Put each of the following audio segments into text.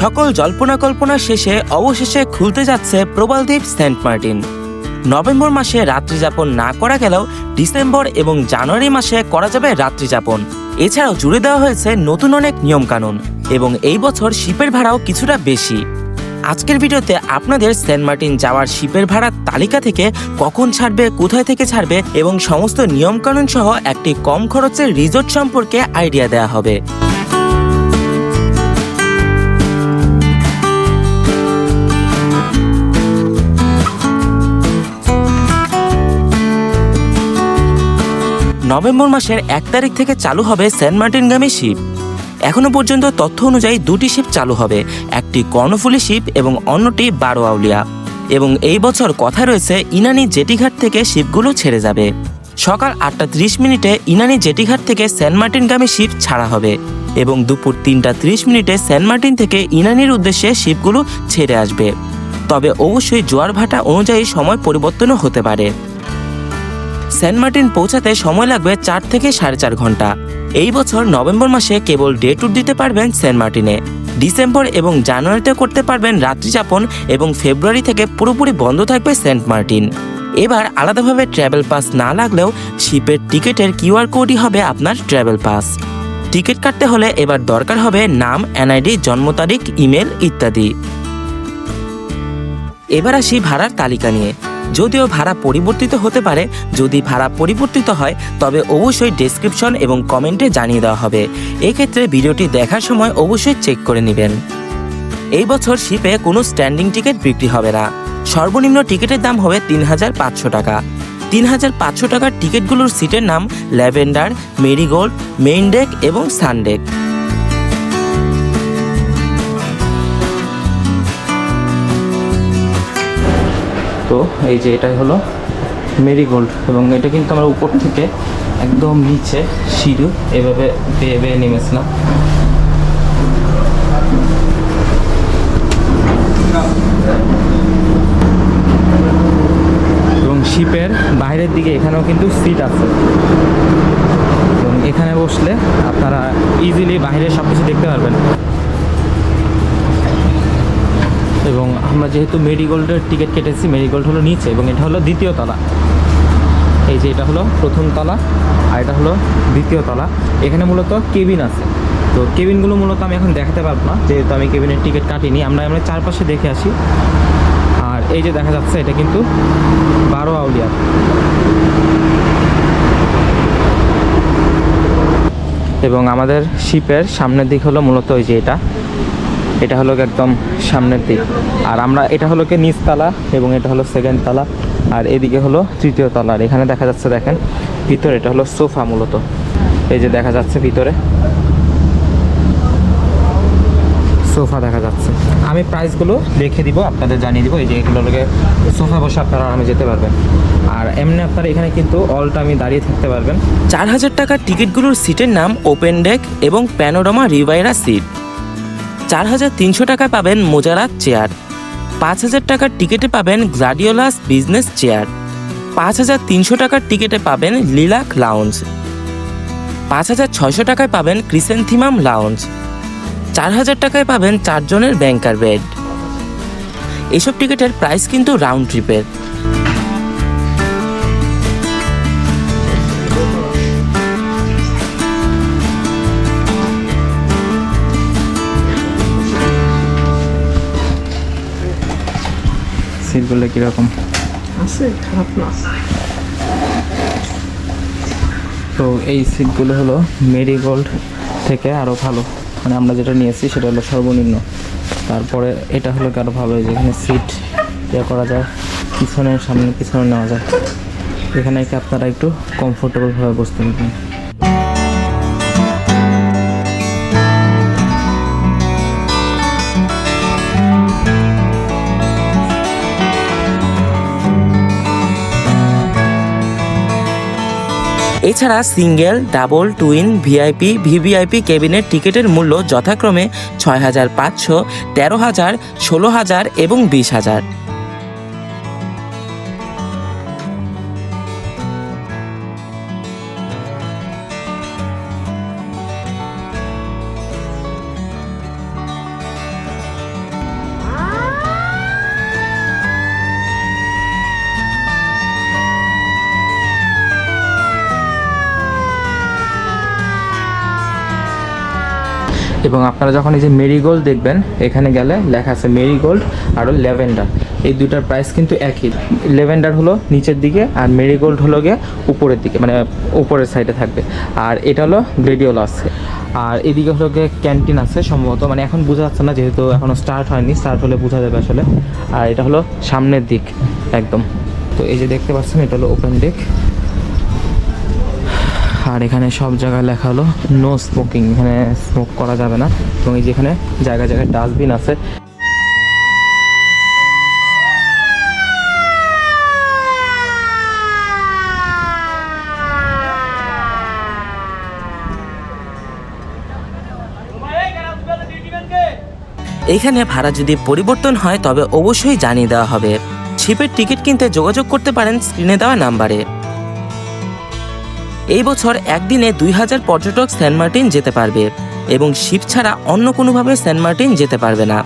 সকল জল্পনা কল্পনা শেষে অবশেষে খুলতে যাচ্ছে প্রবালদ্বীপ সেন্ট মার্টিন। নভেম্বর মাসে রাত্রিযাপন না করা গেলেও ডিসেম্বর এবং জানুয়ারি মাসে করা যাবে রাত্রিযাপন। এছাড়াও জুড়ে দেওয়া হয়েছে নতুন অনেক নিয়মকানুন এবং এই বছর শিপের ভাড়াও কিছুটা বেশি। আজকের ভিডিওতে আপনাদের সেন্ট মার্টিন যাওয়ার শিপের ভাড়ার তালিকা থেকে কখন ছাড়বে, কোথায় থেকে ছাড়বে এবং সমস্ত নিয়মকানুন সহ একটি কম খরচের রিসোর্ট সম্পর্কে আইডিয়া দেওয়া হবে। নভেম্বর মাসের এক তারিখ থেকে চালু হবে সেন্ট মার্টিনগামী শিপ। এখনও পর্যন্ত তথ্য অনুযায়ী দুটি শিপ চালু হবে, একটি কর্ণফুলী শিপ এবং অন্যটি বারো আউলিয়া। এবং এই বছর কথা রয়েছে, ইনানি জেটিঘাট থেকে শিপগুলো ছেড়ে যাবে। সকাল আটটা ত্রিশ মিনিটে ইনানি জেটিঘাট থেকে সেন্ট মার্টিনগামী শিপ ছাড়া হবে এবং দুপুর তিনটা ত্রিশ মিনিটে সেন্ট মার্টিন থেকে ইনানির উদ্দেশ্যে শিপগুলো ছেড়ে আসবে। তবে অবশ্যই জোয়ার ভাটা অনুযায়ী সময় পরিবর্তনও হতে পারে। সেন্ট মার্টিন পৌঁছাতে সময় লাগবে চার থেকে সাড়ে চার ঘণ্টা। এই বছর নভেম্বর মাসে কেবল ডে ট্যুর দিতে পারবেন সেন্ট মার্টিনে। ডিসেম্বর এবং জানুয়ারিতে করতে পারবেন রাত্রিযাপন এবং ফেব্রুয়ারি থেকে পুরোপুরি বন্ধ থাকবে সেন্ট মার্টিন। এবার আলাদাভাবে ট্রাভেল পাস না লাগলেও শিপের টিকিটের কিউআর কোডই হবে আপনার ট্রাভেল পাস। টিকিট কাটতে হলে এবার দরকার হবে নাম, এনআইডি, জন্ম তারিখ, ইমেল ইত্যাদি। এবার আসি ভাড়ার তালিকা নিয়ে। যদিও ভাড়া পরিবর্তিত হতে পারে, যদি ভাড়া পরিবর্তিত হয়, তবে অবশ্যই ডেসক্রিপশন এবং কমেন্টে জানিয়ে দেওয়া হবে। এক্ষেত্রে ভিডিওটি দেখার সময় অবশ্যই চেক করে নেবেন। এই বছর শিপে কোনো স্ট্যান্ডিং টিকিট বিক্রি হবে না। সর্বনিম্ন টিকিটের দাম হবে তিন হাজার পাঁচশো টাকা। তিন হাজার পাঁচশো টাকার টিকিটগুলোর সিটের নাম ল্যাভেন্ডার, মেরিগোল্ড মেইন ডেক এবং সানডেক। তো এই যে এটাই হলো মেরিগোল্ড এবং এটা কিন্তু আমরা উপর থেকে একদম নিচে সিঁড়ি এভাবে বেয়ে বেয়ে নেমেছিলাম। এবং শিপের বাইরের দিকে এখানেও কিন্তু সিট আছে। এবং এখানে বসলে আপনারা ইজিলি বাইরে সব কিছু দেখতে পারবেন। এবং আমরা যেহেতু মেরিগোল্ডের টিকিট কেটেছি, মেরিগোল্ড হলো নিচে এবং এটা হলো দ্বিতীয় তলা। এই যে এটা হলো প্রথম তলা আর এটা হলো দ্বিতীয় তলা। এখানে মূলত কেবিন আছে। তো কেবিনগুলো মূলত আমি এখন দেখাতে পারব না, যেহেতু আমি কেবিনের টিকিট কাটিনি। আমরা আমরা চারপাশে দেখে আসি। আর এই যে দেখা যাচ্ছে, এটা কিন্তু বারো আউলিয়া। এবং আমাদের শিপের সামনের দিক হলো মূলত ওই যে এটা। এটা হলো একদম সামনের দিক। আর আমরা, এটা হলো কি নিচতলা এবং এটা হলো সেকেন্ড তলা। আর এদিকে হলো তৃতীয় তলা। আর এখানে দেখা যাচ্ছে দেখেন, ভিতরে এটা হলো সোফা মূলত। এই যে দেখা যাচ্ছে ভিতরে। সোফা দেখা যাচ্ছে। আমি প্রাইসগুলো লিখে দিব, আপনাদের জানিয়ে দিব। এই যে এগুলো লোকে সোফা বসে আপনারা আরামে যেতে পারবেন। আর এমনি আপনারা এখানে কিন্তু অল টাইমে দাঁড়িয়ে থাকতে পারবেন। চার হাজার টাকার টিকিটগুলোর সিটের নাম ওপেন ডেক এবং প্যানোরামা রিভাইরা সিট চার হাজার তিনশো টাকায় পাবেন মোজারাত চেয়ার। পাঁচ হাজার টাকার টিকিটে পাবেন গ্লাডিওলাস বিজনেস চেয়ার। পাঁচ হাজার তিনশো টাকার টিকিটে পাবেন লিলাক লাউঞ্জ। পাঁচ হাজার ছয়শো টাকায় পাবেন ক্রিসেন্থিমাম লাউঞ্জ। চার হাজার টাকায় পাবেন চারজনের ব্যাংকার বেড। এসব টিকিটের প্রাইস কিন্তু রাউন্ড ট্রিপের। কীরকম? আছে খারাপ না। তো এই সিটগুলো হলো মেরিগোল্ড থেকে আরও ভালো। মানে আমরা যেটা নিয়েছি সেটা হলো সর্বনিম্ন। তারপরে এটা হলো কি আরও ভালো যেখানে সিট ইয়ে করা যায় পিছনে সামনে পিছনে নেওয়া যায়। এখানে কি আপনারা একটু কমফোর্টেবলভাবে বসতে পারবেন। এছাড়া single, double, twin, VIP, VVIP কেবিনের টিকিটের মূল্য যথাক্রমে ছয় হাজার পাঁচশো তেরো হাজার ষোলো হাজার এবং বিশ হাজার। এবং আপনারা যখন এই যে মেরিগোল্ড দেখবেন, এখানে গেলে লেখা আছে মেরিগোল্ড আর ল্যাভেন্ডার। এই দুটার প্রাইস কিন্তু একই। ল্যাভেন্ডার হলো নিচের দিকে আর মেরিগোল্ড হলো গিয়ে উপরের দিকে মানে উপরের সাইডে থাকবে। আর এটা হলো গ্রেডিওল আছে আর এদিকে হলো গিয়ে ক্যান্টিন আছে সম্ভবত মানে এখন বোঝা যাচ্ছে না, যেহেতু এখনও স্টার্ট হয়নি স্টার্ট হলে বোঝা যাবে আসলে। আর এটা হলো সামনের দিক, একদম। তো এই যে দেখতে পাচ্ছেন, এটা হলো ওপেন দিক আর এখানে সব জায়গায় লেখা হলো নো স্মোকিং এখানে স্মোক করা যাবে না। এবং এই যেখানে জায়গায় জায়গায় ডাস্টবিন আছে। এখানে ভাড়া যদি পরিবর্তন হয়, তবে অবশ্যই জানিয়ে দেওয়া হবে। ছিপের টিকিট কিনতে যোগাযোগ করতে পারেন স্ক্রিনে দেওয়া নাম্বারে। এই বছর একদিনে দুই হাজার পর্যটক সেন্ট মার্টিন যেতে পারবে এবং শিপ ছাড়া অন্য কোনোভাবে সেন্ট মার্টিন যেতে পারবে না।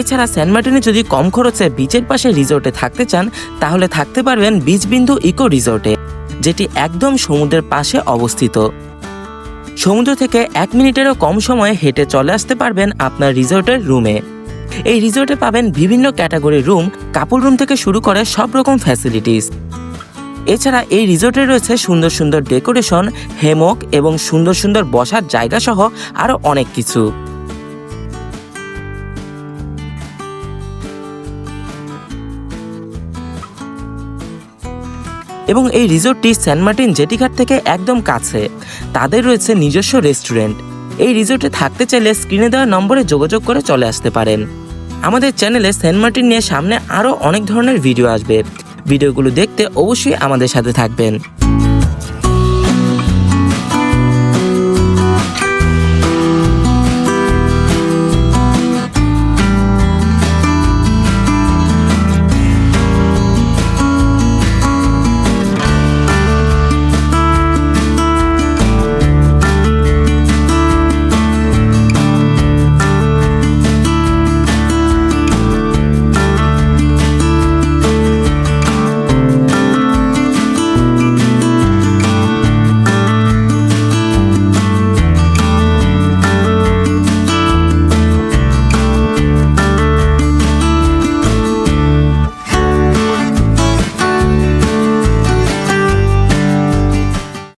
এছাড়া সেন্ট মার্টিনে যদি কম খরচে বিচের পাশে রিসোর্টে থাকতে চান, তাহলে থাকতে পারবেন বিচ বিন্দু ইকো রিসোর্টে যেটি একদম সমুদ্রের পাশে অবস্থিত। সমুদ্র থেকে এক মিনিটেরও কম সময়ে হেঁটে চলে আসতে পারবেন আপনার রিসোর্টের রুমে এই রিসোর্টে পাবেন বিভিন্ন ক্যাটাগরির রুম কাপল রুম থেকে শুরু করে সব রকম ফ্যাসিলিটিস এছাড়া এই রিসোর্টে রয়েছে সুন্দর সুন্দর ডেকোরেশন হেমক এবং সুন্দর সুন্দর বসার জায়গা সহ আরও অনেক কিছু। এবং এই রিসোর্টটি সেন্ট মার্টিন জেটিঘাট থেকে একদম কাছে। তাদের রয়েছে নিজস্ব রেস্টুরেন্ট। এই রিসোর্টে থাকতে চাইলে স্ক্রিনে দেওয়া নম্বরে যোগাযোগ করে চলে আসতে পারেন। আমাদের চ্যানেলে সেন্ট মার্টিন নিয়ে সামনে আরও অনেক ধরনের ভিডিও আসবে। ভিডিওগুলো দেখতে অবশ্যই আমাদের সাথে থাকবেন।